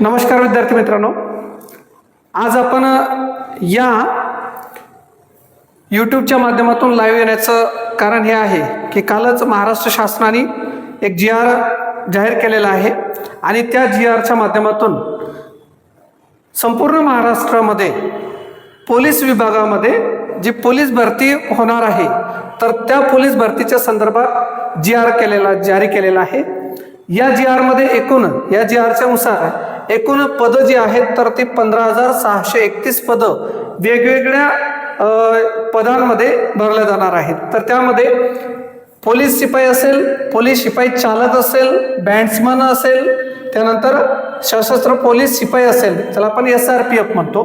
नमस्कार विद्यार्थी मित्रांनो. आज आपण या यूट्यूबच्या माध्यमातून लाईव्ह येण्याचं कारण हे आहे की कालच महाराष्ट्र शासनाने एक जी आर जाहीर केलेला आहे आणि त्या जी आरच्या माध्यमातून संपूर्ण महाराष्ट्रामध्ये पोलीस विभागामध्ये जी पोलीस भरती होणार आहे तर त्या पोलीस भरतीच्या संदर्भात जी आर केलेला जारी केलेला आहे. या जी आरमध्ये एकूण या जी आरच्या नुसार एकूण पदं जी आहेत तर ती पंधरा हजार सहाशे एकतीस पदं वेगवेगळ्या पदांमध्ये भरल्या जाणार आहेत. तर त्यामध्ये पोलीस शिपाई असेल पोलीस शिपाई चालक असेल बँड्समन असेल त्यानंतर सशस्त्र पोलीस शिपाई असेल त्याला आपण एस आर पी एफ म्हणतो.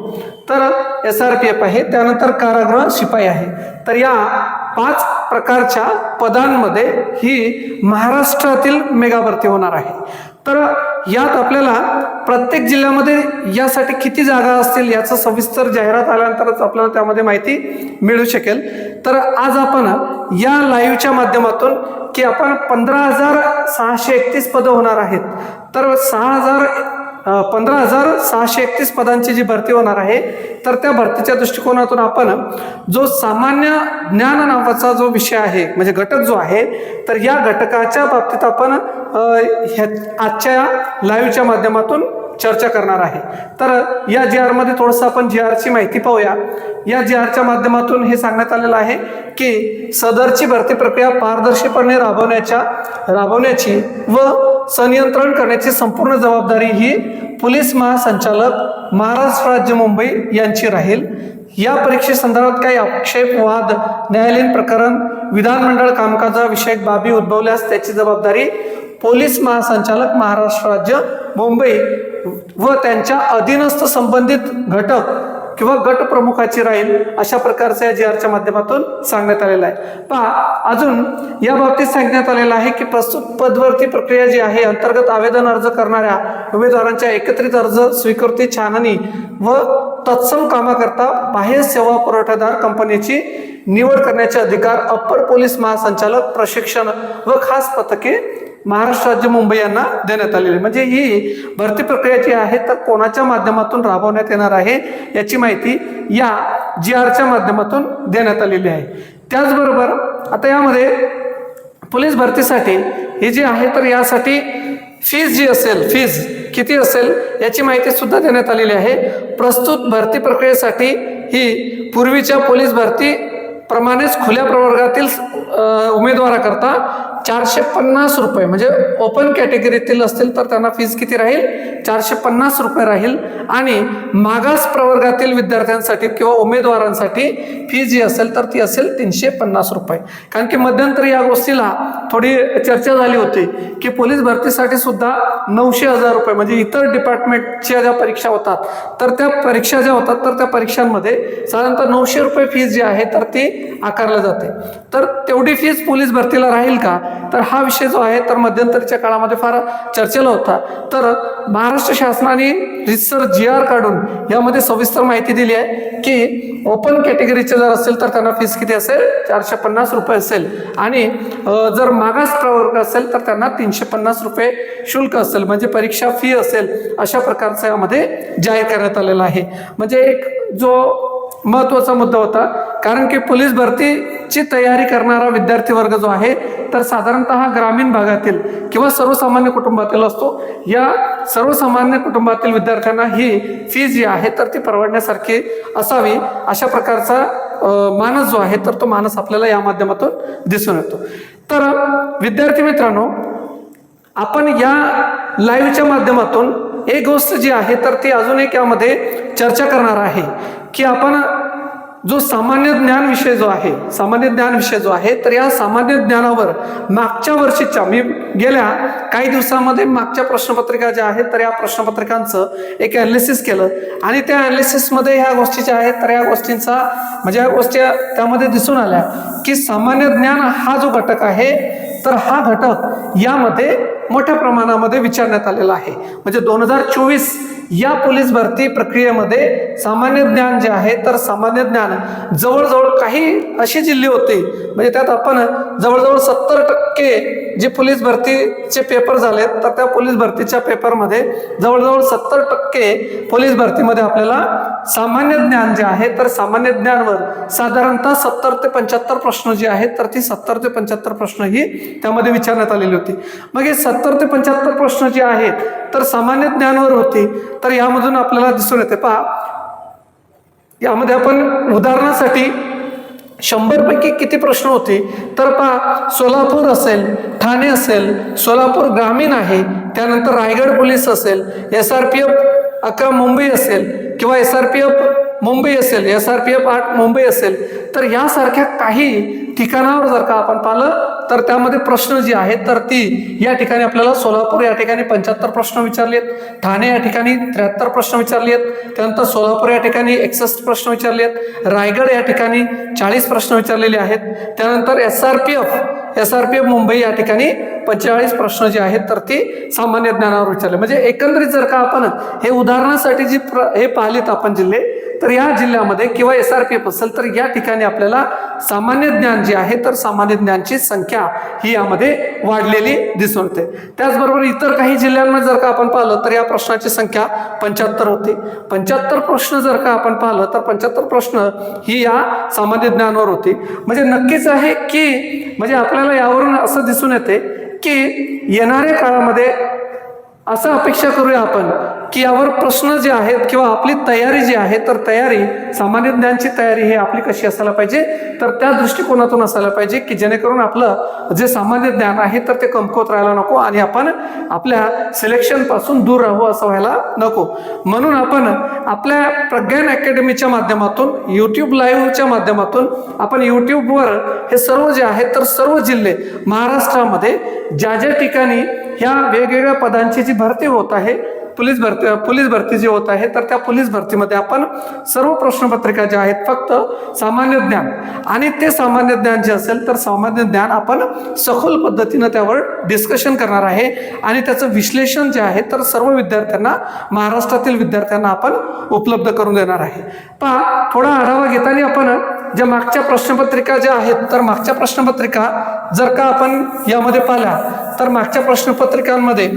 तर एस आर पी एफ आहे त्यानंतर कारागृह शिपाई आहे. तर या पाच प्रकारच्या पदांमध्ये ही महाराष्ट्रातील मेगा भरती होणार आहे. तर यात आपल्याला प्रत्येक जिल्ह्यामध्ये यासाठी किती जागा असतील याचं सविस्तर जाहिरात आल्यानंतरच आपल्याला त्यामध्ये माहिती मिळू शकेल. तर आज आपण या लाईव्हच्या माध्यमातून की आपण पंधरा हजार सहाशे एकतीस पदं होणार आहेत. तर सहा हजार पंधरा हजार सहाशे एकतीस पदांची जी भरती होणार आहे तर त्या भरतीच्या दृष्टिकोनातून आपण जो सामान्य ज्ञान नावाचा जो विषय आहे म्हणजे घटक जो आहे तर या घटकाच्या बाबतीत आपण ह्या आजच्या लाईव्हच्या माध्यमातून चर्चा करणार आहे. तर या जी आरमध्ये थोडंसं आपण जी आरची माहिती पाहूया. या जी आरच्या माध्यमातून हे सांगण्यात आलेलं आहे की सदरची भरती प्रक्रिया पारदर्शीपणे राबवण्याच्या राबवण्याची व संनियंत्रण करण्याची संपूर्ण जबाबदारी ही पोलीस महासंचालक महाराष्ट्र राज्य मुंबई यांची राहील. या परीक्षेसंदर्भात काही आक्षेप वाद न्यायालयीन प्रकरण विधानमंडळ कामकाजाविषयक बाबी उद्भवल्यास त्याची जबाबदारी पोलीस महासंचालक महाराष्ट्र राज्य मुंबई व त्यांच्या अधीनस्थ संबंधित घटक किंवा गट प्रमुखाची राहील अशा प्रकारचं या जी आरच्या माध्यमातून सांगण्यात आलेलं आहे. पहा अजून या बाबतीत सांगण्यात आलेलं आहे की प्रस्तुत पदवर्ती प्रक्रिया जी आहे अंतर्गत आवेदन अर्ज करणाऱ्या उमेदवारांच्या एकत्रित अर्ज स्वीकृती छाननी व तत्सम कामाकरता बाह्य सेवा पुरवठादार कंपनीची निवड करण्याचे अधिकार अप्पर पोलीस महासंचालक प्रशिक्षण व खास पथके महाराष्ट्र राज्य मुंबई यांना देण्यात आलेली आहे. म्हणजे ही भरती प्रक्रिया जी आहे तर कोणाच्या माध्यमातून राबवण्यात येणार आहे याची माहिती या जी आरच्या माध्यमातून देण्यात आलेली आहे त्याचबरोबर आता यामध्ये पोलीस भरतीसाठी हे जे आहे तर यासाठी फीज जी असेल फीज किती असेल याची माहिती सुद्धा देण्यात आलेली आहे प्रस्तुत भरती प्रक्रियेसाठी ही पूर्वीच्या पोलीस भरती प्रमाणेच खुल्या प्रवर्गातील उमेदवाराकरता चारशे पन्नास रुपये. म्हणजे ओपन कॅटेगरीतील असतील तर त्यांना फीज किती राहील? चारशे पन्नास रुपये राहील. आणि मागास प्रवर्गातील विद्यार्थ्यांसाठी किंवा उमेदवारांसाठी फी जी असेल तर ती असेल तीनशे पन्नास रुपये. कारण की मध्यंतरी या गोष्टीला थोडी चर्चा झाली होती की पोलीस भरतीसाठी सुद्धा नऊशे हजार रुपये म्हणजे इतर डिपार्टमेंटच्या ज्या परीक्षा होतात तर त्या परीक्षा ज्या होतात तर त्या परीक्षांमध्ये साधारणतः नऊशे रुपये फीज जी आहे तर ती आकारली जाते. तर तेवढी फीज पोलीस भरतीला राहील का? तर हा विषय जो आहे तर मध्यंतरीच्या काळामध्ये फार चर्चेला होता. तर महाराष्ट्र शासनाने रिसर जी आर काढून यामध्ये सविस्तर माहिती दिली आहे की ओपन कॅटेगरीचे जर असेल तर त्यांना फीस किती असेल? चारशे पन्नास रुपये असेल. आणि जर मागास प्रवर्ग असेल तर त्यांना तीनशे पन्नास रुपये शुल्क असेल. म्हणजे परीक्षा फी असेल अशा प्रकारचं यामध्ये जाहीर करण्यात आलेलं आहे. म्हणजे एक जो महत्त्वाचा मुद्दा होता. कारण की पोलीस भरतीची तयारी करणारा विद्यार्थी वर्ग जो आहे तर साधारणतः ग्रामीण भागातील किंवा सर्वसामान्य कुटुंबातील असतो. या सर्वसामान्य कुटुंबातील विद्यार्थ्यांना ही फी जी आहे तर ती परवडण्यासारखी असावी अशा प्रकारचा मानस जो आहे तर तो मानस आपल्याला या माध्यमातून दिसून येतो. तर विद्यार्थी मित्रांनो आपण या लाईव्हच्या माध्यमातून एक गोष्ट जी आहे तर ती अजून एक यामध्ये चर्चा करणार आहे की आपण जो सामान्य ज्ञान विषय जो आहे सामान्य ज्ञान विषय जो आहे तर या सामान्य ज्ञानावर मागच्या वर्षीच्या मी गेल्या काही दिवसामध्ये मागच्या प्रश्नपत्रिका ज्या आहेत तर या प्रश्नपत्रिकांचं एक अनालिसिस केलं. आणि त्या अनालिसिसमध्ये ह्या गोष्टी ज्या आहेत तर या गोष्टींचा म्हणजे या गोष्टी त्यामध्ये दिसून आल्या की सामान्य ज्ञान हा जो घटक आहे तर हा घटक यामध्ये मोठ्या प्रमाणामध्ये विचारण्यात आलेला आहे. म्हणजे दोन हजार चोवीस या पोलीस भरती प्रक्रियेमध्ये सामान्य ज्ञान जे आहे तर सामान्य ज्ञान जवळजवळ काही असे जिल्हे होते म्हणजे त्यात आपण जवळजवळ सत्तर टक्के जे पोलीस भरतीचे पेपर झालेत तर त्या पोलीस भरतीच्या पेपरमध्ये जवळजवळ सत्तर टक्के पोलीस भरतीमध्ये आपल्याला सामान्य ज्ञान जे आहे तर सामान्य ज्ञानवर साधारणतः सत्तर ते पंच्याहत्तर प्रश्न जे आहेत तर ती सत्तर ते पंच्याहत्तर प्रश्न ही त्यामध्ये विचारण्यात आलेली होती. मग हे सत्तर ते पंच्याहत्तर प्रश्न जे आहेत तर सामान्य ज्ञानवर होती. तर यामधून आपल्याला दिसून येते पहा. यामध्ये आपण उदाहरणासाठी शंभरपैकी किती प्रश्न होते? तर पहा सोलापूर असेल ठाणे असेल सोलापूर ग्रामीण आहे त्यानंतर रायगड पोलीस असेल एस आर पी एफ अकरा मुंबई असेल किंवा S R P F Mumbai असेल एस आर पी एफ आठ मुंबई असेल तर यासारख्या काही ठिकाणावर जर का आपण पाहिलं तर त्यामध्ये प्रश्न जी आहेत तर ती या ठिकाणी आपल्याला सोलापूर या ठिकाणी पंच्याहत्तर प्रश्न विचारले आहेत ठाणे या ठिकाणी त्र्याहत्तर प्रश्न विचारले आहेत त्यानंतर सोलापूर या ठिकाणी एकसष्ट प्रश्न विचारले आहेत रायगड या ठिकाणी चाळीस प्रश्न विचारलेले आहेत त्यानंतर S R P F S R P F Mumbai या ठिकाणी पंचेचाळीस प्रश्न जे आहेत तर ते सामान्य ज्ञानावर विचारले. म्हणजे एकंदरीत जर का आपण हे उदाहरणासाठी जी प्र हे पाहिलेत आपण जिल्हे तर या जिल्ह्यामध्ये किंवा एस आर पी एफ असेल तर या ठिकाणी आपल्याला सामान्य ज्ञान जे आहे तर सामान्य ज्ञानची संख्या ही यामध्ये वाढलेली दिसून येते. त्याचबरोबर इतर काही जिल्ह्यांमध्ये जर का आपण पाहिलं तर या प्रश्नाची संख्या पंच्याहत्तर होती. पंच्याहत्तर प्रश्न जर का आपण पाहिलं तर पंच्याहत्तर प्रश्न ही या सामान्य ज्ञानावर होती. म्हणजे नक्कीच आहे की म्हणजे आपल्याला यावरून असं दिसून येते की येणाऱ्या काळामध्ये असं अपेक्षा करूया आपण की यावर प्रश्न जे आहेत किंवा आपली तयारी जी आहे तर तयारी सामान्य ज्ञानची तयारी ही आपली कशी असायला पाहिजे? तर त्या दृष्टिकोनातून असायला पाहिजे की जेणेकरून आपलं जे सामान्य ज्ञान आहे तर ते कमकुवत राहायला नको आणि आपण आपल्या सिलेक्शनपासून दूर राहू असं व्हायला नको. म्हणून आपण आपल्या प्रज्ञान अकॅडमीच्या माध्यमातून यूट्यूब लाईव्हच्या माध्यमातून आपण यूट्यूबवर हे सर्व जे आहेत तर सर्व जिल्हे महाराष्ट्रामध्ये ज्या ज्या ठिकाणी ह्या वेगवेगळ्या पदांची जी भरती होत आहे पोलीस भरती पोलीस भरती जी होत आहे तर त्या पोलीस भरतीमध्ये आपण सर्व प्रश्नपत्रिका ज्या आहेत फक्त सामान्य ज्ञान आणि ते सामान्य ज्ञान जे असेल तर सामान्य ज्ञान आपण सखोल पद्धतीनं त्यावर डिस्कशन करणार आहे. आणि त्याचं विश्लेषण जे आहे तर सर्व विद्यार्थ्यांना महाराष्ट्रातील विद्यार्थ्यांना आपण उपलब्ध करून देणार आहे. पहा थोडा आढावा घेताना आपण ज्या मागच्या प्रश्नपत्रिका ज्या आहेत तर मागच्या प्रश्नपत्रिका जर का आपण यामध्ये पाहिल्या तर मागच्या प्रश्नपत्रिकांमध्ये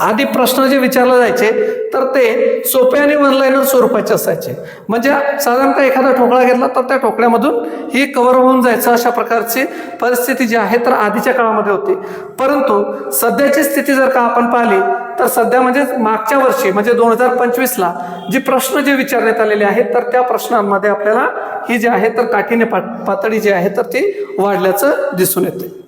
आधी प्रश्न जे विचारले जायचे तर ते सोपे आणि वनलाईनर स्वरूपाचे असायचे. म्हणजे साधारणतः एखादा ठोकळा घेतला तर त्या ठोकळ्यामधून ही कव्हर होऊन जायचं अशा प्रकारची परिस्थिती जी आहे तर आधीच्या काळामध्ये होती. परंतु सध्याची स्थिती जर का आपण पाहिली तर सध्या म्हणजे मागच्या वर्षी म्हणजे दोन हजार पंचवीसला जी प्रश्न जे विचारण्यात आलेले आहेत तर त्या प्रश्नांमध्ये आपल्याला ही जी आहे तर काठीने पातळी जी आहे तर ती वाढल्याचं दिसून येते.